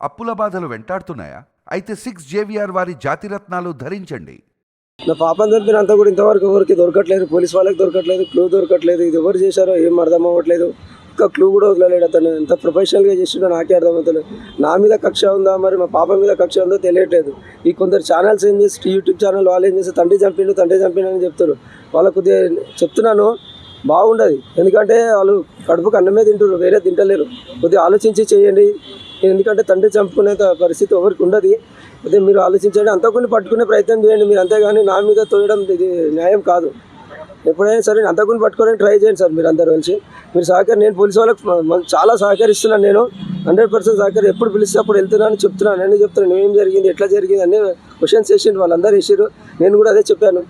అప్పుల బాధలు వెంటాడుతున్నాయా? అయితే సిక్స్ జేవిఆర్ వారి జాతిరత్నాలు ధరించండి. నా పాపం చంపినంత కూడా ఇంతవరకు ఎవరికి దొరకట్లేదు. పోలీస్ వాళ్ళకి దొరకట్లేదు. క్లూ దొరకట్లేదు. ఇది ఎవరు చేశారో ఏం అర్థం అవ్వట్లేదు. ఒక్క క్లూ కూడా వదలలేడు అతను. ఎంత ప్రొఫెషనల్గా చేసినా నాకే అర్థమవుతలేదు నా మీద కక్ష ఉందా మరి? మా పాప మీద కక్ష ఉందో తెలియట్లేదు. ఈ కొందరు ఛానల్స్ ఏం చేసి యూట్యూబ్ ఛానల్ వాళ్ళు ఏం చేసి తండ్రి చంపిండు తండ్రి చంపిండు అని చెప్తారు వాళ్ళకు కొద్దిగా చెప్తున్నాను. బాగుండదు. ఎందుకంటే వాళ్ళు కడుపుకు అన్నమే తింటారు వేరే తింటలేరు. కొద్దిగా ఆలోచించి చేయండి. ఎందుకంటే తండ్రి చంపుకునే పరిస్థితి ఎవరికి ఉండదు. అదే మీరు ఆలోచించండి అంతకుని పట్టుకునే ప్రయత్నం చేయండి మీరు. అంతేగాని నా మీద తోయడం ఇది న్యాయం కాదు. ఎప్పుడైనా సరే అంతకుని పట్టుకోవడానికి ట్రై చేయండి సార్ మీరు అందరు కలిసి. మీరు సహకరి నేను పోలీసు వాళ్ళకి చాలా సహకరిస్తున్నాను నేను. హండ్రెడ్ పర్సెంట్ సహకారం ఎప్పుడు పిలిస్తే అప్పుడు వెళ్తున్నాను చెప్తున్నాను. అన్నీ చెప్తున్నాను ఏం జరిగింది ఎట్లా జరిగింది అన్నీ క్వశ్చన్స్ వేసిండు వాళ్ళందరూ వేసారు నేను కూడా అదే చెప్పాను.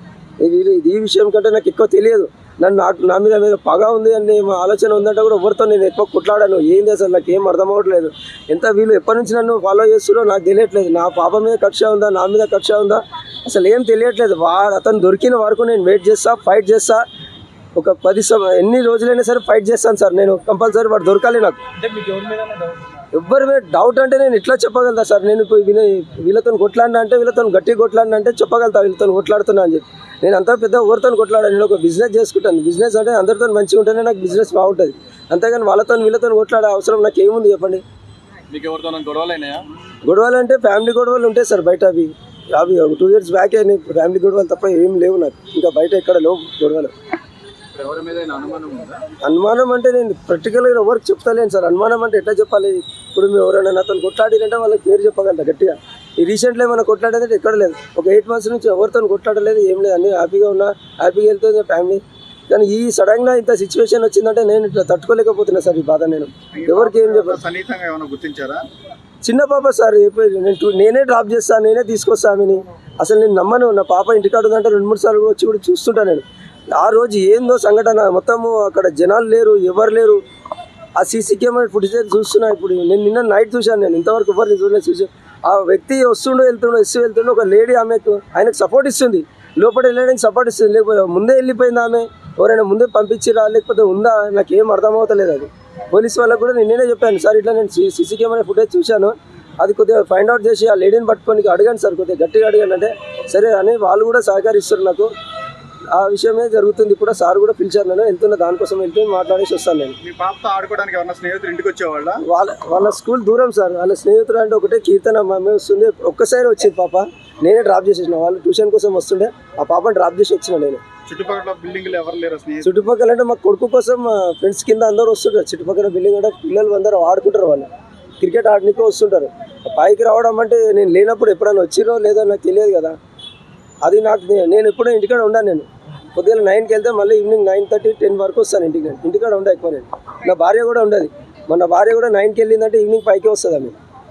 ఇది- ఈ విషయం కంటే నాకు ఎక్కువ తెలియదు. నన్ను నాకు నా మీద మీద పగ ఉంది అని మా ఆలోచన ఉందంటే కూడా ఎవరితో నేను ఎక్కువ కుట్లాడాను. ఏంది అసలు? నాకు ఏం అర్థం అవ్వట్లేదు. ఎంత వీళ్ళు ఎప్పటి నుంచి నన్ను ఫాలో చేస్తున్నారో నాకు తెలియట్లేదు. నా పాప మీద కక్ష ఉందా? నా మీద కక్ష ఉందా? అసలు ఏం తెలియట్లేదు. వాడు అతను దొరికిన వరకు నేను వెయిట్ చేస్తా ఫైట్ చేస్తా. ఒక పది ఎన్ని రోజులైనా సరే ఫైట్ చేస్తాను సార్. నేను కంపల్సరీ వాడు దొరకాలి నాకు. ఎవ్వరి మీద డౌట్ అంటే నేను ఇట్లా చెప్పగలుగుతా సార్. నేను ఇప్పుడు వీళ్ళ వీళ్ళతో కొట్లాడినా అంటే వీళ్ళతో గట్టి కొట్లాడినా అంటే చెప్పగలుగుతా వీళ్ళతో కొట్లాడుతున్నా అని చెప్పి. నేను అంత పెద్ద ఎవరితో కొట్లాడాను నేను ఒక బిజినెస్ చేసుకుంటాను. బిజినెస్ అంటే అందరితో మంచిగా ఉంటేనే నాకు బిజినెస్ బాగుంటుంది. అంతేగాని వాళ్ళతో వీళ్ళతో కొట్లాడే అవసరం నాకు ఏముంది చెప్పండి? గొడవలు అంటే ఫ్యామిలీ గొడవలు ఉంటాయి సార్ బయట అవి. అవి టూ ఇయర్స్ బ్యాక్ ఫ్యామిలీ గొడవలు తప్ప ఏం లేవు నాకు. ఇంకా బయట ఎక్కడ లేవు గొడవలు. అనుమానం అంటే నేను ప్రాక్టికల్గా ఎవరికి చెప్తలేను సార్. అనుమానం అంటే ఎట్లా చెప్పాలి? ఇప్పుడు మేము ఎవరైనా నాతో కొట్లాడిరంటే వాళ్ళకి పేరు చెప్పగలరా గట్టిగా. ఈ రీసెంట్లో ఏమైనా కొట్లాడేది ఎక్కడ లేదు. ఒక ఎయిట్ మంత్స్ నుంచి ఎవరితో కొట్లాడలేదు ఏం లేదు. అన్ని హ్యాపీగా ఉన్నా హ్యాపీగా వెళ్తుంది ఫ్యామిలీ కానీ ఈ సడన్గా ఇంత సిచ్యువేషన్ వచ్చిందంటే నేను ఇట్లా తట్టుకోలేకపోతున్నా సార్ ఈ బాధ నేను. ఎవరికి ఏం గుర్తించారా? చిన్న పాప సార్ నేను నేనే డ్రాప్ చేస్తాను నేనే తీసుకొస్తా ఆమెని. అసలు నేను నమ్మను నా పాప ఇంటికాడ ఉందంటే రెండు మూడు సార్లు వచ్చి కూడా చూస్తుంటా నేను. ఆ రోజు ఏందో సంఘటన. మొత్తము అక్కడ జనాలు లేరు ఎవరు లేరు. ఆ సీసీ కెమెరా ఫుటేజ్ చూస్తున్నా ఇప్పుడు. నేను నిన్న నైట్ చూశాను నేను. ఇంతవరకు ఎవరిని చూడలేదు చూసాను ఆ వ్యక్తి వస్తుండో వెళ్తుండో ఇస్తూ వెళ్తుండో ఒక లేడీ ఆమెకు ఆయనకు సపోర్ట్ ఇస్తుంది. లోపల వెళ్ళడానికి సపోర్ట్ ఇస్తుంది. లేకపోతే ముందే వెళ్ళిపోయింది ఆమె? ఎవరైనా ముందే పంపించిరా? లేకపోతే ఉందా? నాకు ఏం అర్థమవుతలేదు అది. పోలీస్ వాళ్ళకు కూడా నిన్ననే నేనే చెప్పాను. సార్ ఇట్లా నేను సీసీ కెమెరా ఫుటేజ్ చూశాను. అది కొద్దిగా ఫైండ్ అవుట్ చేసి ఆ లేడీని పట్టుకొని అడగండి సార్ కొద్దిగా గట్టిగా అడగండి అంటే సరే అని వాళ్ళు కూడా సహకరిస్తారు నాకు. ఆ విషయమే జరుగుతుంది. ఇప్పుడు సార్ కూడా పిలిచారు నేను వెళ్తున్నా దానికోసం వెళ్తే మాట్లాడేసి వస్తాను నేను. మీ పాపతో ఆడుకోవడానికి ఎవరన్నా స్నేహితులు ఇంటికి వచ్చేవాళ్ళ? వాళ్ళ వాళ్ళ స్కూల్ దూరం సార్. వాళ్ళ స్నేహితుడు అంటే ఒకటే కీర్తన మా అమ్మాయి వస్తుంది ఒక్కసారి వచ్చింది పాప. నేనే డ్రాప్ చేసేసిన. వాళ్ళు ట్యూషన్ కోసం వస్తుండే. ఆ పాపని డ్రాప్ చేసి వచ్చిన నేను. చుట్టుపక్కల బిల్డింగ్లు ఎవరు లేరు స్నేహితులు? చుట్టుపక్కల అంటే మా కొడుకు కోసం మా ఫ్రెండ్స్ కింద అందరూ వస్తుంటారు. చుట్టుపక్కల బిల్డింగ్ అంటే పిల్లలు అందరూ ఆడుకుంటారు వాళ్ళు క్రికెట్ ఆడడానికి వస్తుంటారు. పైకి రావడం అంటే నేను లేనప్పుడు ఎప్పుడైనా వచ్చిరో లేదో నాకు తెలియదు కదా. అది నాకు నేను ఎప్పుడూ ఇంటికాడ ఉండాను నేను. పొద్దున్న నైన్కి వెళ్తే మళ్ళీ ఈవినింగ్ నైన్ థర్టీ టెన్ వరకు వస్తాను ఇంటికి ఇంటికాడ ఉండే ఎక్కువ నేను. నా భార్య కూడా ఉండదు. మన భార్య కూడా నైన్కి వెళ్ళిందంటే ఈవినింగ్ పైకి వస్తుంది ఆమె.